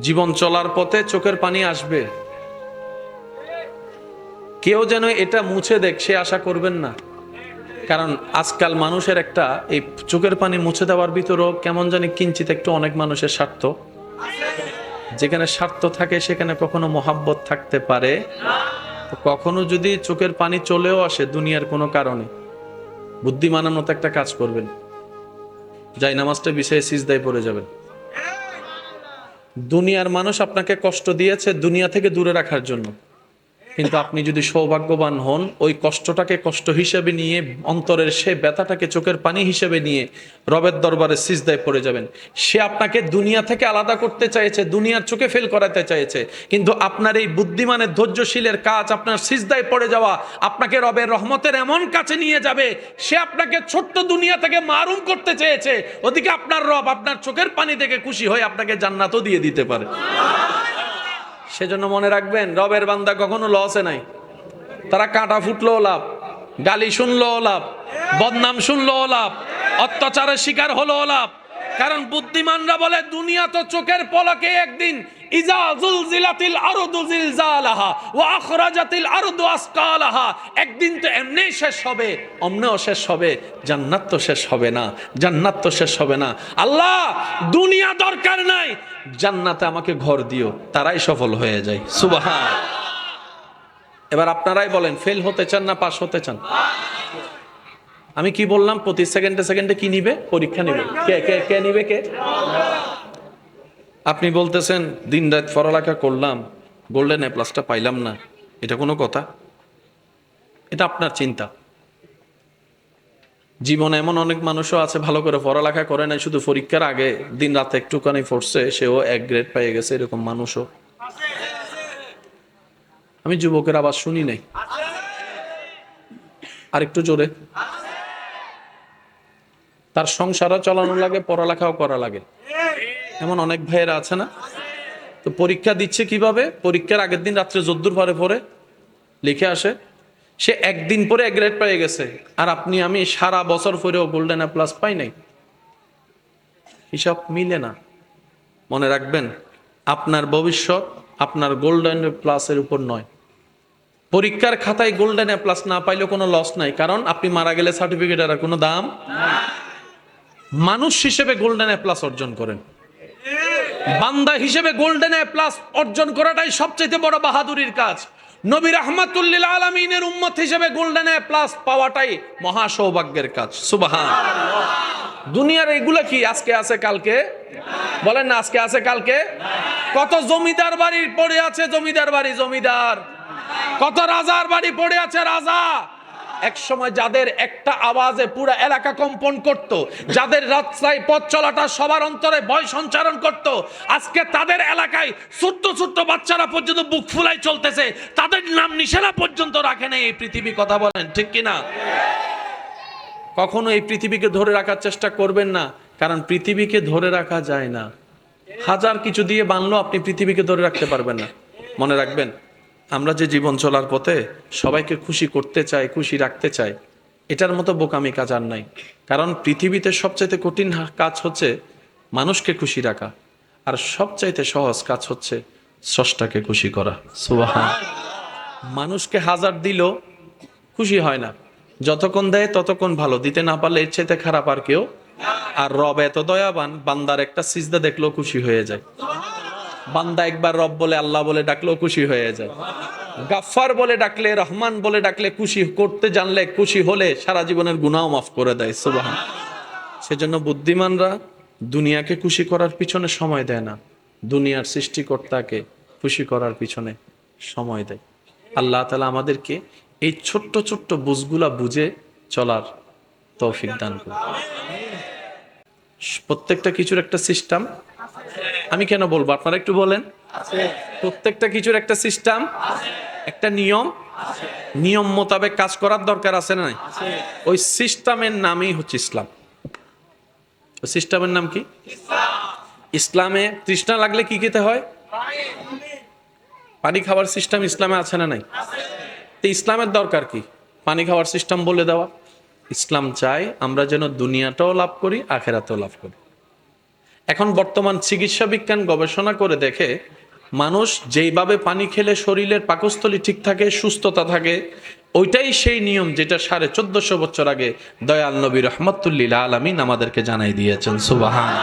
জীবন চলার পথে চোখের পানি আসবে। কেউ যেন এটা মুছে দেখ, সে আশা করবেন না। কারণ আজকাল মানুষের একটা এই চোখের পানি মুছে দেওয়ার ভিতরেও কেমন জানি কিঞ্চিত একটু অনেক মানুষের স্বার্থ। যেখানে স্বার্থ থাকে, সেখানে কখনো মহাব্বত থাকতে পারে। কখনো যদি চোখের পানি চলেও আসে দুনিয়ার কোনো কারণে বুদ্ধিমানের মতো একটা কাজ করবেন। যাই, নামাজটা বিষয়ে সিজদায় পড়ে যাবেন। দুনিয়ার মানুষ আপনাকে কষ্ট দিয়েছে দুনিয়া থেকে দূরে রাখার জন্য। কিন্তু আপনি যদি সৌভাগ্যবান হন, ওই কষ্টটাকে কষ্ট হিসেবে নিয়ে, অন্তরের সে ব্যথাটাকে চোখের পানি হিসেবে নিয়ে রবের দরবারে সিজদায় পড়ে যাবেন। সে আপনাকে দুনিয়া থেকে আলাদা করতে চাইছে, দুনিয়ার চোখে ফেল করাতে চাইছে। কিন্তু আপনার এই বুদ্ধিমানের ধৈর্যশীলের কাজ, আপনার সিজদায় পড়ে যাওয়া, আপনাকে রবের রহমতের এমন কাছে নিয়ে যাবে, সে আপনাকে ছোট্ট দুনিয়া থেকে মারুম করতে চেয়েছে। ওদিকে আপনার রব আপনার চোখের পানি থেকে খুশি হয়ে আপনাকে জান্নাতও দিয়ে দিতে পারে। সেজন্য মনে রাখবেন, রবের বান্দা কখনো লসে নাই। তারা কাঁটা ফুটলো লাভ, গালি শুনলো লাভ, বদনাম শুনলো লাভ, অত্যাচারের শিকার হলো লাভ। কারণ বুদ্ধিমানরা বলে, দুনিয়া তো চোখের পলকে একদিন ইজা জুলজিলাতিল আরদু জিলজালাহা ওয়া আখরাজাতিল আরদু আসকালাহা। একদিন তো এমনিই শেষ হবে, অমনেও শেষ হবে, জান্নাত তো শেষ হবে না, জান্নাত তো শেষ হবে না। আল্লাহ, দুনিয়া দরকার নাই, জান্নাতে আমাকে ঘর দিও, তারাই সফল হয়ে যায়। সুবহান। এবার আপনারাই বলেন ফেল হতে চান না পাস হতে চান? আমি কি বললাম, প্রতি সেকেন্ডে সেকেন্ডে কি নিবে? পরীক্ষা নিবে। কে কে কে নিবে, কে? আপনি বলতেছেন, দিন রাত পড়ালেখা করলাম, গোল্ডেন এ প্লাসটা পাইলাম না। এটা কোনো কথা? এটা আপনার চিন্তা। জীবনে এমন অনেক মানুষও আছে, ভালো করে পড়ালেখা করে নাই, শুধু পরীক্ষার আগে দিন রাতে একটুখানি পড়ছে, সেও এক গ্রেড পেয়ে গেছে, এরকম মানুষও। আমি যুবকের আবার শুনি নাই। আর একটু জোরে। তার সংসারও চালানো লাগে, পড়ালেখাও করা লাগে। এমন অনেক ভাইয়েরা আছে না? তো পরীক্ষা দিচ্ছে কীভাবে? পরীক্ষার আগের দিন রাত্রে যদ্দুর পরে পরে লিখে আসে, সে একদিন পরে এক গ্রেড পেয়ে গেছে। আর আপনি, আমি সারা বছর পরেও গোল্ডেন এ প্লাস পাই নাই। হিসাব মিলে না। মনে রাখবেন, আপনার ভবিষ্যৎ আপনার গোল্ডেন প্লাসের উপর নয়। পরীক্ষার খাতায় গোল্ডেন এ প্লাস না পাইলেও কোনো লস নাই। কারণ আপনি মারা গেলে সার্টিফিকেটের আর কোনো দাম মানুষ হিসেবে গোল্ডেন এ প্লাস অর্জন করেন। বান্দা হিসেবে গোল্ডেন এ প্লাস অর্জন করাটাই সবচেয়ে বড় বাহাদুরির কাজ। নবী রহমাতুল্লিল আলমিনের উম্মত হিসেবে গোল্ডেন এ প্লাস পাওয়াটাই মহা সৌভাগ্যের কাজ। সুবাহান। দুনিয়ার এগুলো কি? আজকে আছে, কালকে? বলেন না, আজকে আছে, কালকে? কত জমিদার বাড়ি পড়ে আছে, জমিদার বাড়ি, জমিদার। কত রাজার বাড়ি পড়ে আছে, রাজা। এক সময় যাদের একটা আওয়াজে পুরো এলাকা কম্পন করত, যাদের রাস্তায় পথ চলাটা সবার অন্তরে ভয় সঞ্চারণ করত, আজকে তাদের এলাকায় ছোট্ট ছোট্ট বাচ্চারা পর্যন্ত বুক ফুলাই চলতেছে, তাদের নাম নিশানা পর্যন্ত রাখে নেই, এই পৃথিবী কথা বলেন, ঠিক কিনা? কখনো এই পৃথিবীকে ধরে রাখার চেষ্টা করবেন না, কারণ পৃথিবীকে ধরে রাখা যায় না। হাজার কিছু দিয়ে বানলেও আপনি পৃথিবীকে ধরে রাখতে পারবেন না। মনে রাখবেন আমরা যে জীবন চলার পথে সবাইকে খুশি করতে চাই, খুশি রাখতে চাই, এটার মতো বোকামি কাজ আর নাই। কারণ পৃথিবীতে সবচাইতে কঠিন কাজ হচ্ছে মানুষকে খুশি রাখা, আর সবচাইতে সহজ কাজ হচ্ছে স্রষ্টাকে খুশি করা। সুবাহান। মানুষকে হাজার দিল খুশি হয় না। যতক্ষণ দেয় ততক্ষণ ভালো, দিতে না পারলে এর চাইতে খারাপ আর কেউ আর রব এত দয়াবান, বান্দার একটা সিজদা দেখলেও খুশি হয়ে যায়। বান্দা একবার রব বলে, আল্লাহ বলে ডাকলেও খুশি হয়ে যায়। গাফফার বলে ডাকলে, রহমান বলে ডাকলে খুশি, করতে জানলে খুশি হলে সারা জীবনের গুনাও মাফ করে দেয়, সুবাহান। সেজন্য বুদ্ধিমানরা দুনিয়াকে খুশি করার পিছনে সময় দেয় না, দুনিয়ার সৃষ্টিকর্তাকে খুশি করার পিছনে সময় দেয়। আল্লাহ তালা আমাদেরকে এই ছোট্ট ছোট্ট বুঝগুলা বুঝে চলার তৌফিক দান করে প্রত্যেকটা কিছুর একটা সিস্টেম আমি কেন বলব? আপনারা একটু বলেন। প্রত্যেকটা কিছুর একটা সিস্টেম একটা নিয়ম। নিয়ম মোতাবেক কাজ করার দরকার আছে না নাই? ওই সিস্টেমের নামই হচ্ছে ইসলাম। ওই সিস্টেমের নাম কি? ইসলামে। তৃষ্ণা লাগলে কি খেতে হয়? পানি খাওয়ার সিস্টেম ইসলামে আছে না নাই? তো ইসলামের দরকার কি? পানি খাওয়ার সিস্টেম বলে দেওয়া। ইসলাম চাই আমরা যেন দুনিয়াটাও লাভ করি আখেরাতেও লাভ করি। এখন বর্তমান চিকিৎসা বিজ্ঞান গবেষণা করে দেখে মানুষ যেইভাবে পানি খেলে শরীরের পাকস্থলী ঠিক থাকে, সুস্থতা থাকে, ওইটাই সেই নিয়ম যেটা সাড়ে চোদ্দশো বছর আগে দয়াল নবী রহমতুল্লিল আলমিন আমাদেরকে জানাই দিয়েছেন। সুবাহান।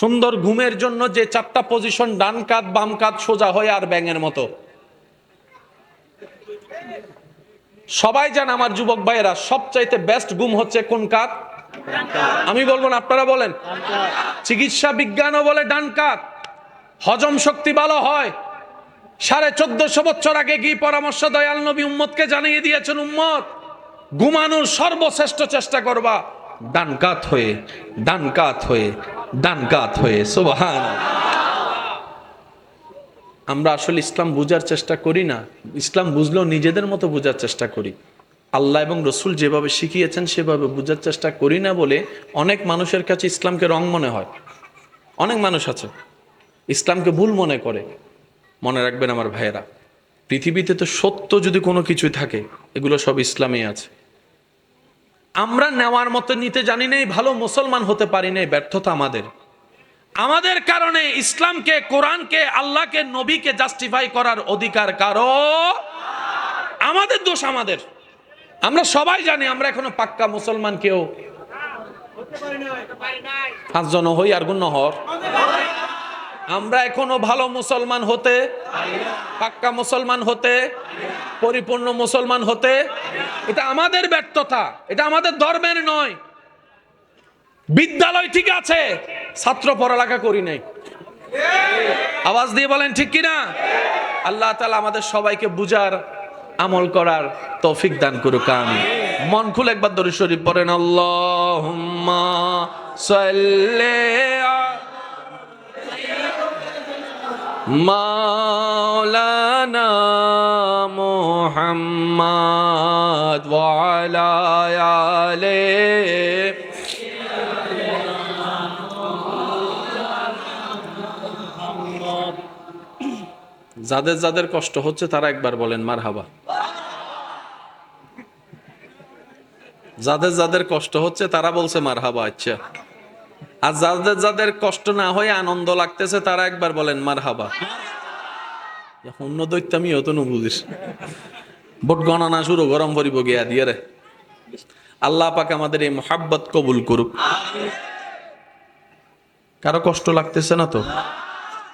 সুন্দর ঘুমের জন্য যে চারটা পজিশন ডান কাত, বাম কাত সোজা হয় আর ব্যাঙের মতো। সবাই জান আমার যুবক ভাইয়েরা, সবচাইতে বেস্ট ঘুম হচ্ছে কোন কাত? আমি বলব না, আপনারা বলেন। চিকিৎসা বিজ্ঞানও বলে ডান কাত হজম শক্তি ভালো হয়। সাড়ে চোদ্দশো বছর আগে কি পরামর্শ দয়াল নবী উম্মতকে জানিয়ে দিয়েছেন উম্মত ঘুমানোর সর্বশ্রেষ্ঠ চেষ্টা করবা। ডান কাত হয়ে ডান কাত হয়ে ডান কাত হয়ে সুবহান আমরা আসলে ইসলাম বুঝার চেষ্টা করি না। ইসলাম বুঝলেও নিজেদের মতো বোঝার চেষ্টা করি। আল্লাহ এবং রসুল যেভাবে শিখিয়েছেন, সেভাবে বোঝার চেষ্টা করি না বলে অনেক মানুষের কাছে ইসলামকে রং মনে হয়। অনেক মানুষ আছে, ইসলামকে ভুল মনে করে। মনে রাখবেন আমার ভাইয়েরা, পৃথিবীতে তো সত্য যদি কোনো কিছুই থাকে, এগুলো সব ইসলামে আছে। আমরা নেওয়ার মতো নিতে জানি নেই, ভালো মুসলমান হতে পারি নাই, ব্যর্থতা আমাদের। আমাদের কারণে ইসলামকে, কোরআনকে, আল্লাহকে, নবীকে জাস্টিফাই করার অধিকার কারও? আমাদের দোষ আমাদের। আমরা সবাই জানি, আমরা এখনও পাক্কা মুসলমান কেউ। পাঁচজন হই আর গুণ হর আমরা এখনও ভালো মুসলমান হতে, পাক্কা মুসলমান হতে, পরিপূর্ণ মুসলমান হতে, এটা আমাদের ব্যর্থতা, এটা আমাদের ধর্মের নয়। বিদ্যালয় ঠিক আছে, ছাত্র পড়ালেখা করি নাই। আওয়াজ দিয়ে বলেন ঠিক কিনা? আল্লাহ তালা আমাদের সবাইকে বুঝার আমল করার তৌফিক দান করুক আমি মন খুলে একবার দরু শরীফ পড়েন আল্লাহ মাওলানা মোহাম্মদ ওয়ালা আলে যাদের যাদের কষ্ট হচ্ছে তারা একবার বলেন মার হাবা যাদের যাদের কষ্ট হচ্ছে তারা বলছে মার হাবা আচ্ছা। আর যাদের যাদের কষ্ট না হয়ে আনন্দ লাগতেছে, তারা একবার বলেন মার হাবা অন্য দৈত্য আমি না বুঝিস ভোট গণনা শুরু, গরম পরিব গিয়া, দিয়ে রে। আল্লাহ পাক আমাদের এই মোহাব্বত কবুল করুক। কারও কষ্ট লাগতেছে না তো?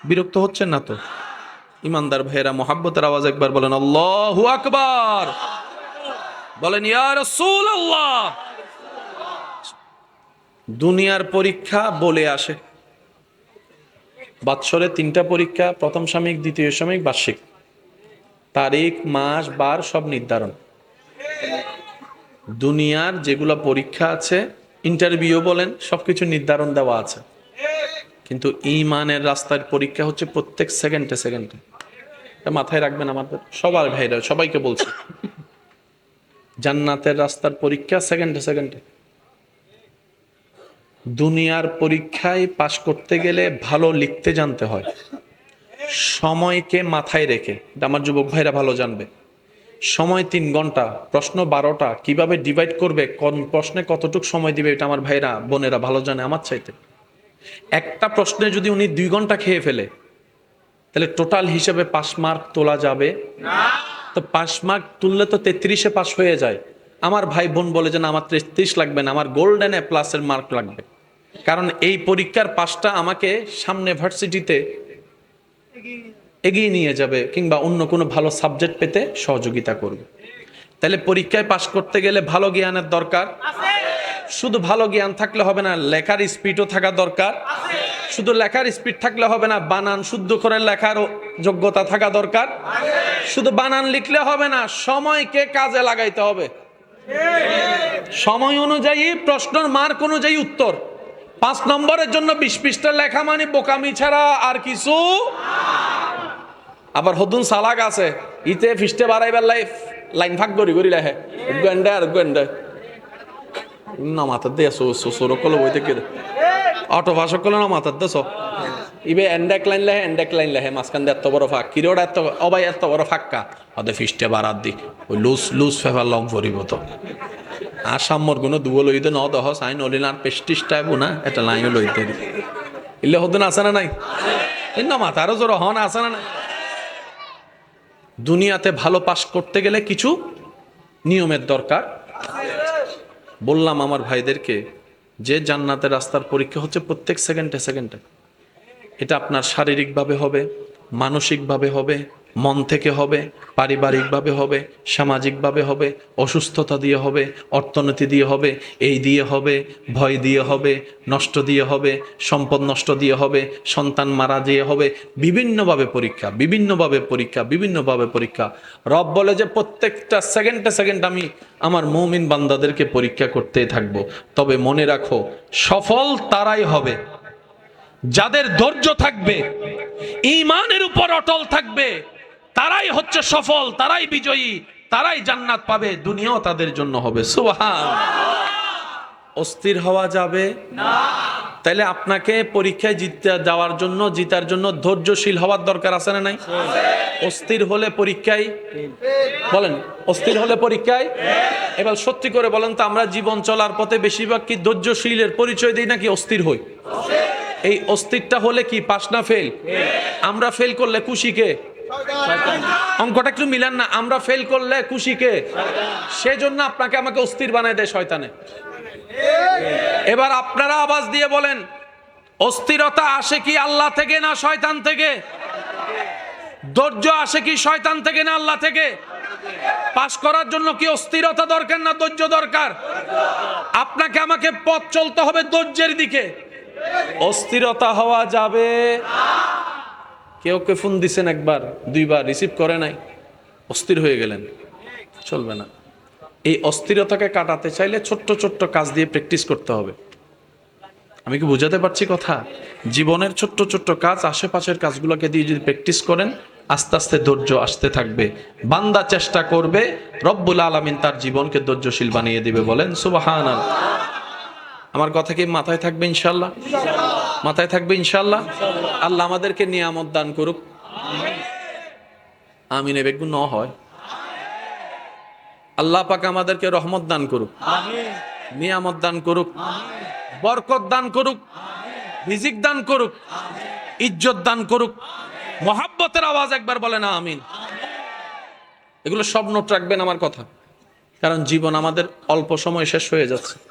বিরক্ত হচ্ছেন না তো? ইমানদার ভাইয়েরা মোহাব্বতের আওয়াজ একবার বলেন, আল্লাহ আকবার। বলেন দুনিয়ার পরীক্ষা বলে আসে। বাৎসরে তিনটা পরীক্ষা, প্রথম সাময়িক, দ্বিতীয় সাময়িক, বার্ষিক। তারিখ, মাস, বার সব নির্ধারণ। দুনিয়ার যেগুলো পরীক্ষা আছে ইন্টারভিউ বলেন, সবকিছু নির্ধারণ দেওয়া আছে। কিন্তু ইমানের রাস্তার পরীক্ষা হচ্ছে প্রত্যেক সেকেন্ডে সেকেন্ডে। মাথায় রাখবেন আমাদের, সবার ভাইরা, সবাইকে বলছি। জান্নাতের রাস্তার পরীক্ষা সেকেন্ডে সেকেন্ডে দুনিয়ার পরীক্ষায় পাশ করতে গেলে ভালো লিখতে জানতে হয়। সময়কে মাথায় রেখে আমার যুবক ভাইরা ভালো জানবে। সময় তিন ঘণ্টা, প্রশ্ন বারোটা, কীভাবে ডিভাইড করবে, কোন প্রশ্নে কতটুকু সময় দিবে, এটা আমার ভাইরা, বোনেরা ভালো জানে আমার চাইতে। একটা প্রশ্নে যদি উনি দুই ঘণ্টা খেয়ে ফেলে, তাহলে টোটাল হিসেবে পাস মার্ক তোলা যাবে তো পাস মার্ক তুললে তো তেত্রিশে পাশ হয়ে যায়। আমার ভাই বোন বলে যে না আমার তেত্রিশ লাগবে না আমার গোল্ডেন এ প্লাসের মার্ক লাগবে। কারণ এই পরীক্ষার পাশটা আমাকে সামনে ভার্সিটিতে এগিয়ে নিয়ে যাবে কিংবা অন্য কোনো ভালো সাবজেক্ট পেতে সহযোগিতা করবে। তাহলে পরীক্ষায় পাশ করতে গেলে ভালো জ্ঞানের দরকার। শুধু ভালো জ্ঞান থাকলে হবে না লেখার স্পিডও থাকা দরকার। শুধু লেখার স্পিড থাকলে হবে না, বানান শুদ্ধ করে লেখার যোগ্যতা থাকা দরকার। শুধু বানান লিখলে হবে না, সময়কে কাজে লাগাইতে হবে। সময় অনুযায়ী প্রশ্নের মার্ক অনুযায়ী উত্তর। পাঁচ নম্বরের জন্য বিশ পৃষ্ঠা লেখা মানে বোকামি ছাড়া আর কিছু আবার হদুন সালাক আছে, ইতে ফিস্টে বাড়াইবার লাইফ লাইন ভাগ করি করি লেখে। গেন্ডে আর গেন্ডে না, মাথার দিয়ে সোর কলো বই থেকে অটো ভাষা কলো না মাথার দিয়ে সব ইবে এন্ডেক লাইন লেহে, এন্ডেক লাইন লেহে, মাঝখান দিয়ে এত বড় ফাঁক। কিরোটা এত অবাই এত বড় ফাঁকা ওদের ফিস্টে বাড়ার দি। ওই লুজ লুজ ফেফার লং ভরিব তো। আসামর কোনো দুবো লইতে ন দহ সাইন অলিনার পেস্টিস টাইপ না এটা লাইন লইতে দি। ইল্লে হদিন আসে না নাই? না মাথারও জোর হন আছে না নাই? দুনিয়াতে ভালো পাস করতে গেলে কিছু নিয়মের দরকার। বললাম আমার ভাইদেরকে যে জান্নাতের রাস্তার পরীক্ষা হচ্ছে প্রত্যেক সেকেন্ডে সেকেন্ডে। এটা আপনার শারীরিকভাবে হবে মানসিকভাবে হবে মন থেকে হবে, পারিবারিকভাবে হবে, সামাজিকভাবে হবে, অসুস্থতা দিয়ে হবে, অর্থনীতি দিয়ে হবে, এই দিয়ে হবে, ভয় দিয়ে হবে, নষ্ট দিয়ে হবে, সম্পদ নষ্ট দিয়ে হবে, সন্তান মারা দিয়ে হবে, বিভিন্নভাবে পরীক্ষা বিভিন্নভাবে পরীক্ষা বিভিন্নভাবে পরীক্ষা। রব বলে যে প্রত্যেকটা সেকেন্ডে সেকেন্ড আমি আমার মৌমিন বান্দাদেরকে পরীক্ষা করতেই থাকব। তবে মনে রাখো, সফল তারাই হবে। যাদের ধৈর্য থাকবে, ইমানের উপর অটল থাকবে। তারাই হচ্ছে সফল তারাই বিজয়ী তারাই জান্নাত পাবে দুনিয়াও তাদের জন্য হবে। সুবহান। অস্থির হওয়া যাবে? না। তাইলে আপনাকে পরীক্ষায় জিততে যাওয়ার জন্য জিতার জন্য ধৈর্যশীল হওয়ার দরকার আছে না নাই? অস্থির হলে পরীক্ষায়? বলেন অস্থির হলে পরীক্ষায়? এবার সত্যি করে বলেন তো আমরা জীবন চলার পথে বেশিরভাগ কি ধৈর্যশীলের পরিচয় দিই নাকি অস্থির হই? এই অস্থিরটা হলে কি পাস না ফেল? আমরা ফেল করলে খুশিকে অঙ্কটা একটু মিলান না, আমরা ফেল করলে খুশিকে সেজন্য আপনাকে আমাকে অস্থির বানায় দেয় শয়তানে। এবার আপনারা আওয়াজ দিয়ে বলেন, অস্থিরতা আসে কি আল্লাহ থেকে না শয়তান থেকে? ধৈর্য আসে কি শয়তান থেকে না আল্লাহ থেকে? পাশ করার জন্য কি অস্থিরতা দরকার না ধৈর্য দরকার? আপনাকে আমাকে পথ চলতে হবে ধৈর্যের দিকে। অস্থিরতা হওয়া যাবে। কেউ কে ফোন দিছেন একবার, দুইবার, রিসিভ করে নাই, অস্থির হয়ে গেলেন। চলবে না। এই অস্থিরতাকে কাটাতে চাইলে ছোট্ট ছোট্ট কাজ দিয়ে প্র্যাকটিস করতে হবে। আমি কি বুঝাতে পারছি কথা? জীবনের ছোট্ট ছোট্ট কাজ আশেপাশের কাজগুলোকে দিয়ে যদি প্র্যাকটিস করেন, আস্তে আস্তে ধৈর্য আসতে থাকবে। বান্দা চেষ্টা করবে, রব্বুল আলমিন তার জীবনকে ধৈর্যশীল বানিয়ে দিবে বলেন সুবাহান আমার কথা কি মাথায় থাকবে ইনশাল্লাহ মাথায় থাকবে ইনশাল্লাহ আল্লাহ আমাদেরকে নিয়ামত দান করুক। আমিন এবেগু ন হয়। আল্লাহ পাক আমাদেরকে রহমত দান করুক। নিয়ামত দান করুক। বরকত দান করুক। রিজিক দান করুক। ইজ্জত দান করুক। মহাব্বতের আওয়াজ একবার বলে না আমিন। এগুলো সব নোট রাখবেন আমার কথা। কারণ জীবন আমাদের অল্প সময় শেষ হয়ে যাচ্ছে।